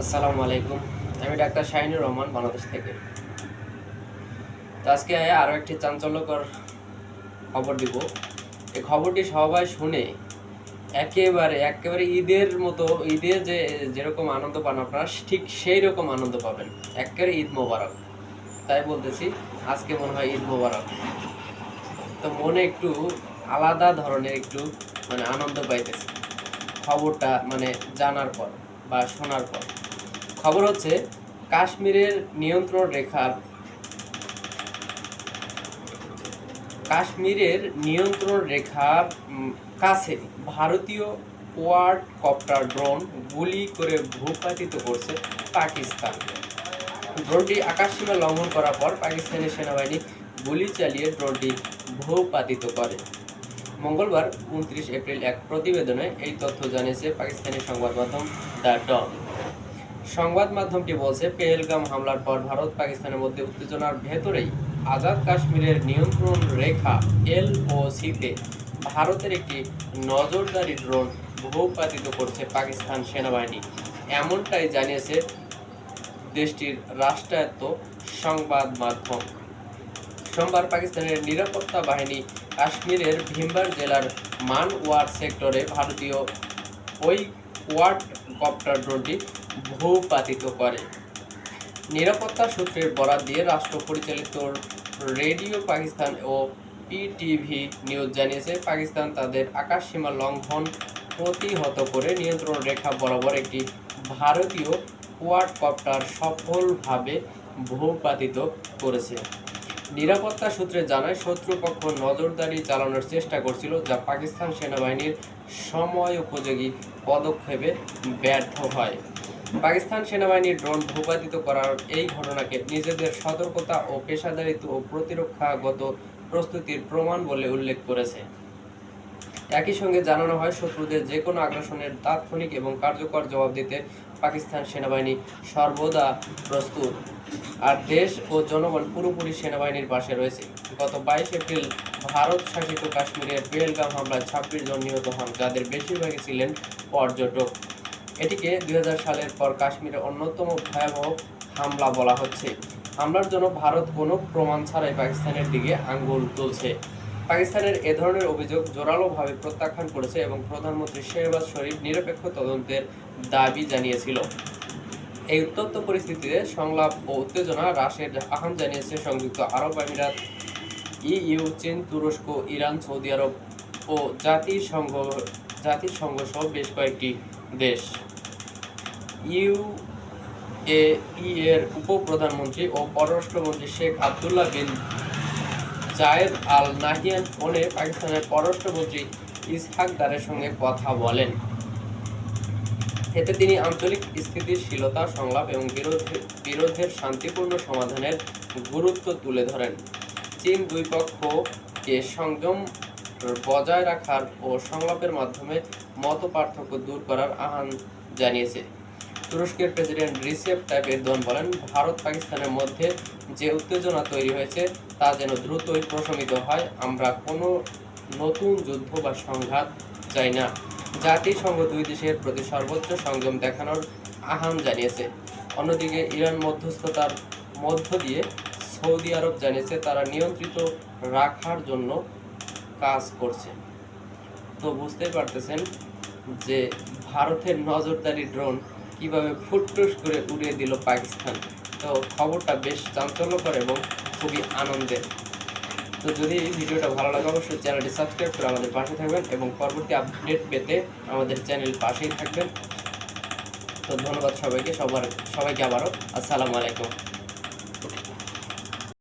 আসসালামু আলাইকুম। আমি ডাক্তার শাহিনুর রহমান, বাংলাদেশ থেকে। তো আজকে আরও একটি চাঞ্চল্যকর খবর দিব। এই খবরটি সবাই শুনে একেবারে একেবারে ঈদের মতো, ঈদে যে যেরকম আনন্দ পান আপনারা, ঠিক সেই রকম আনন্দ পাবেন। একেবারে ঈদ মোবারক। তাই বলতেছি, আজকে মনে হয় ঈদ মোবারক। তো মনে একটু আলাদা ধরনের একটু মানে আনন্দ পাইতেছি। খবরটা মানে জানার পর বা শোনার পর। খবর হচ্ছে, কাশ্মীরের নিয়ন্ত্রণ রেখার কাশ্মীরের নিয়ন্ত্রণ রেখার কাছে ভারতীয় কোয়াড কপ্টার ড্রোন গুলি করে ভূপাতিত করছে পাকিস্তান। ড্রোনটি আকাশসীমা লঙ্ঘন করার পর পাকিস্তানের সেনাবাহিনী গুলি চালিয়ে ড্রোনটি ভূপাতিত করে। মঙ্গলবার উনত্রিশ এপ্রিল এক প্রতিবেদনে এই তথ্য জানিয়েছে পাকিস্তানি সংবাদ মাধ্যম দ্য ডন সংবাদ মাধ্যমটি বলছে, পেহেলগাম হামলার পর ভারত পাকিস্তানের মধ্যে উত্তেজনার ভেতরেই আজাদ কাশ্মীরের নিয়ন্ত্রণ রেখা এল ও সিতে ভারতের একটি নজরদারি ড্রোন ভূপাতিত করছে পাকিস্তান সেনাবাহিনী। এমনটাই জানিয়েছে দেশটির রাষ্ট্রায়ত্ত সংবাদ মাধ্যম। সোমবার পাকিস্তানের নিরাপত্তা বাহিনী কাশ্মীরের ভিমবার জেলার মানওয়ার সেক্টরে ভারতীয় ওই কোয়াড কপ্টার ড্রোনটি ভূপাতিত করে। নিরাপত্তা সূত্রের বরাত দিয়ে রাষ্ট্র পরিচালিত রেডিও পাকিস্তান ও পিটিভি নিউজ জানিয়েছে, পাকিস্তান তাদের আকাশসীমা লঙ্ঘন প্রতিহত করে নিয়ন্ত্রণ রেখা বরাবর একটি ভারতীয় কোয়াড কপ্টার সফলভাবে ভূপাতিত করেছে। নিরাপত্তা সূত্রে জানায়, শত্রুপক্ষ নজরদারি চালানোর চেষ্টা করছিল, যা পাকিস্তান সেনাবাহিনীর সময় উপযোগী পদক্ষেপে ব্যর্থ হয়। পাকিস্তান সেনাবাহিনীর ড্রোন ভূপাতিত করার এই ঘটনাকে নিজেদের সতর্কতা ও পেশাদারিত্ব ও প্রতিরক্ষাগত প্রস্তুতির প্রমাণ বলে উল্লেখ করেছে। একই সঙ্গে জানানো হয়, শত্রুদের যে কোনো আগ্রাসনের তাৎক্ষণিক এবং কার্যকর জবাব দিতে পাকিস্তান সেনাবাহিনী সর্বদা প্রস্তুত। আর দেশ ও জনগণ পুরোপুরি সেনাবাহিনীর পাশে রয়েছে। গত বাইশ এপ্রিল ভারত শাসিত কাশ্মীরের পেহেলগাম হামলায় ছাব্বিশ জন নিহত হন, যাদের বেশিরভাগই ছিলেন পর্যটক। এটিকে দুই হাজার সালের পর কাশ্মীরের অন্যতম ভয়াবহ হামলা বলা হচ্ছে। হামলার জন্য ভারত কোনো প্রমাণ ছাড়াই পাকিস্তানের দিকে আঙ্গুল তুলছে। পাকিস্তানের এ ধরনের অভিযোগ জোরালোভাবে প্রত্যাখ্যান করেছে এবং প্রধানমন্ত্রী শেহবাজ শরীফ নিরপেক্ষ তদন্তের দাবি জানিয়েছিল। এই উত্তপ্ত পরিস্থিতিতে সংলাপ ও উত্তেজনা হ্রাসের আহ্বান জানিয়েছে সংযুক্ত আরব আমিরাত, ইইউ, চীন, তুরস্ক, ইরান, সৌদি আরব ও জাতিসংঘ জাতিসংঘ সহ বেশ কয়েকটি দেশ। ইউ এ ই এর উপপ্রধানমন্ত্রী ও পররাষ্ট্রমন্ত্রী শেখ আবদুল্লাহ বিন জায়েদ আল নাহিয়ান ফোনে পাকিস্তানের পররাষ্ট্রমন্ত্রী ইসহাক দারের সঙ্গে কথা বলেন। এতে তিনি আঞ্চলিক স্থিতিশীলতা সংলাপ এবং বিরোধের বিরোধের শান্তিপূর্ণ সমাধানের গুরুত্ব তুলে ধরেন। চীন দুই পক্ষকে সংযম বজায় রাখার ও সংলাপের মাধ্যমে মত পার্থক্য দূর করার আহ্বান জানিয়েছে। তুরস্কের প্রেসিডেন্ট রিসেপ তাইপ এরদোয়ান বলেন, ভারত পাকিস্তানের মধ্যে যে উত্তেজনা তৈরি হয়েছে, তা যেন দ্রুতই প্রশমিত হয়, আমরা কোনো নতুন যুদ্ধ বা সংঘাত চাই না। জাতিসংঘ দুই দেশের প্রতি সর্বোচ্চ সংযম দেখানোর আহ্বান জানিয়েছে। অন্যদিকে, ইরান মধ্যস্থতার মধ্য দিয়ে সৌদি আরব জানিয়েছে, তারা নিয়ন্ত্রিত রাখার জন্য কাজ করছে। তো বুঝতেই পারতেছেন যে ভারতের নজরদারি ড্রোন কীভাবে ফুটটুস করে উড়িয়ে দিল পাকিস্তান। তো খবরটা বেশ চাঞ্চল্যকর এবং খুবই আনন্দের। তো যদি এই ভিডিওটা ভালো লাগে, অবশ্যই চ্যানেলটি সাবস্ক্রাইব করে আমাদের পাশে থাকবেন এবং পরবর্তী আপডেট পেতে আমাদের চ্যানেল পাশেই থাকবেন। তো ধন্যবাদ সবাইকে, সবার সবাইকে আবারও। আসসালামু আলাইকুম।